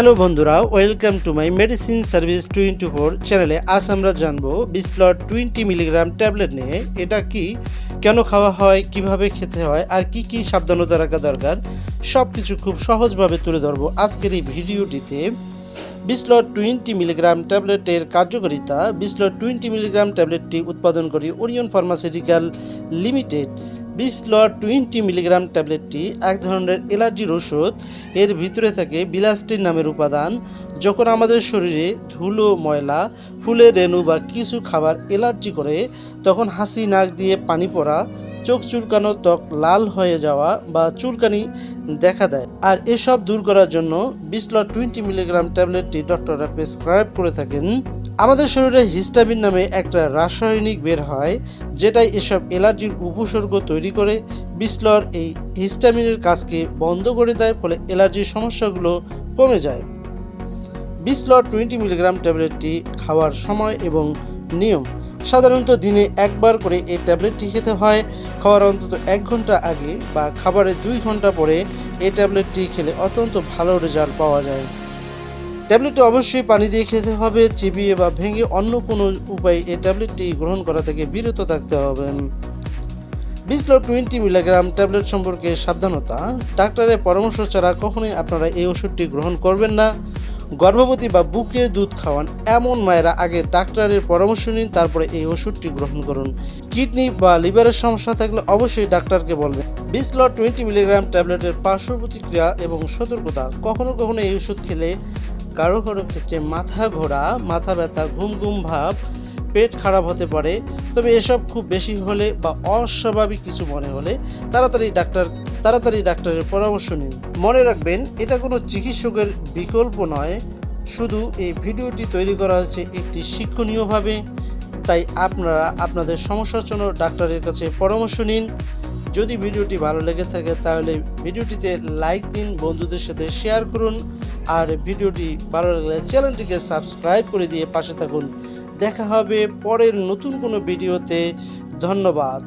Hello বন্ধুরা welcome to my medicine service twenty four চ্যানেলে আজ আমরা জানব বিসলট টোয়েন্টি মিলিগ্রাম ট্যাবলেট নিয়ে, এটা কি, কেন খাওয়া হয়, কীভাবে খেতে হয়, আর কি কি সাবধানতা রাখা দরকার সব কিছু খুব সহজভাবে তুলে ধরবো আজকের এই ভিডিওটিতে। বিসলট টোয়েন্টি মিলিগ্রাম ট্যাবলেটের কার্যকারিতা বিসলট টোয়েন্টি মিলিগ্রাম ট্যাবলেটটি উৎপাদন করি ওরিয়ন ফার্মাসিউটিক্যাল লিমিটেড বিসলট টোয়েন্টি মিলিগ্রাম ট্যাবলেটটি এক ধরনের অ্যালার্জির ওষুধ এর ভিতরে থাকে বিলাস্টিন নামের উপাদান, যখন আমাদের শরীরে ধুলো, ময়লা, ফুলের রেণু বা কিছু খাবার অ্যালার্জি করে, তখন হাসি, নাক দিয়ে পানি পড়া, চোখ চুলকানো, ত্বক লাল হয়ে যাওয়া বা চুলকানি দেখা দেয়। আর এসব দূর করার জন্য বিসলট টোয়েন্টি মিলিগ্রাম ট্যাবলেটটি ডক্টররা প্রেসক্রাইব করে থাকেন। আমাদের শরীরে হিস্টামিন নামে একটা রাসায়নিক বের হয়, যেটাই এসব অ্যালার্জির উপসর্গ তৈরি করে। বিসলর এই হিস্টামিনের কাজকে বন্ধ করে দেয়, ফলে অ্যালার্জির সমস্যাগুলো কমে যায়। বিসলট টোয়েন্টি মিলিগ্রাম ট্যাবলেটটি খাওয়ার সময় এবং নিয়ম। সাধারণত দিনে একবার করে এই ট্যাবলেটটি খেতে হয়। খাওয়ার অন্তত এক ঘণ্টা আগে বা খাবারের দুই ঘণ্টা পরে এই ট্যাবলেটটি খেলে অত্যন্ত ভালো রেজাল্ট পাওয়া যায়। ট্যাবলেটটি অবশ্যই পানি দিয়ে খেতে হবে, চিবিয়ে বা ভেঙে অন্য কোনো উপায়ে এই ট্যাবলেটটি গ্রহণ করা থেকে বিরত থাকতে হবে। বিসলো টোয়েন্টি মিলিগ্রাম ট্যাবলেট সম্পর্কে সাবধানতা। ডাক্তারের পরামর্শ ছাড়া কখনোই আপনারা এই ওষুধটি গ্রহণ করবেন না। গর্ভবতী বা বুকে দুধ খাওয়ান এমন মায়েরা আগে ডাক্তারের পরামর্শ নিন, তারপরে এই ওষুধটি গ্রহণ করুন। কিডনি বা লিভারের সমস্যা থাকলে অবশ্যই ডাক্তারকে বলবেন। বিসলো টোয়েন্টি মিলিগ্রাম ট্যাবলেটের পার্শ্ব প্রতিক্রিয়া এবং সতর্কতা। কখনো কখনো এই ওষুধ খেলে কারও কারও ক্ষেত্রে মাথা ঘোরা, মাথা ব্যথা, ঘুম ঘুম ভাব, পেট খারাপ হতে পারে। তবে এসব খুব বেশি হলে বা অস্বাভাবিক কিছু মনে হলে তাড়াতাড়ি ডাক্তার, তাড়াতাড়ি ডাক্তারের পরামর্শ নিন। মনে রাখবেন, এটা কোনো চিকিৎসকের বিকল্প নয়। শুধু এই ভিডিওটি তৈরি করা হয়েছে একটি শিক্ষণীয়ভাবে। তাই আপনারা আপনাদের সমস্যার জন্য ডাক্তারের কাছে পরামর্শ নিন। যদি ভিডিওটি ভালো লেগে থাকে তাহলে ভিডিওটিতে লাইক দিন, বন্ধুদের সাথে শেয়ার করুন। আর ভিডিওটি ভালো লাগলে চ্যানেলটিকে সাবস্ক্রাইব করে দিয়ে পাশে থাকুন। দেখা হবে পরের নতুন কোনো ভিডিওতে। ধন্যবাদ।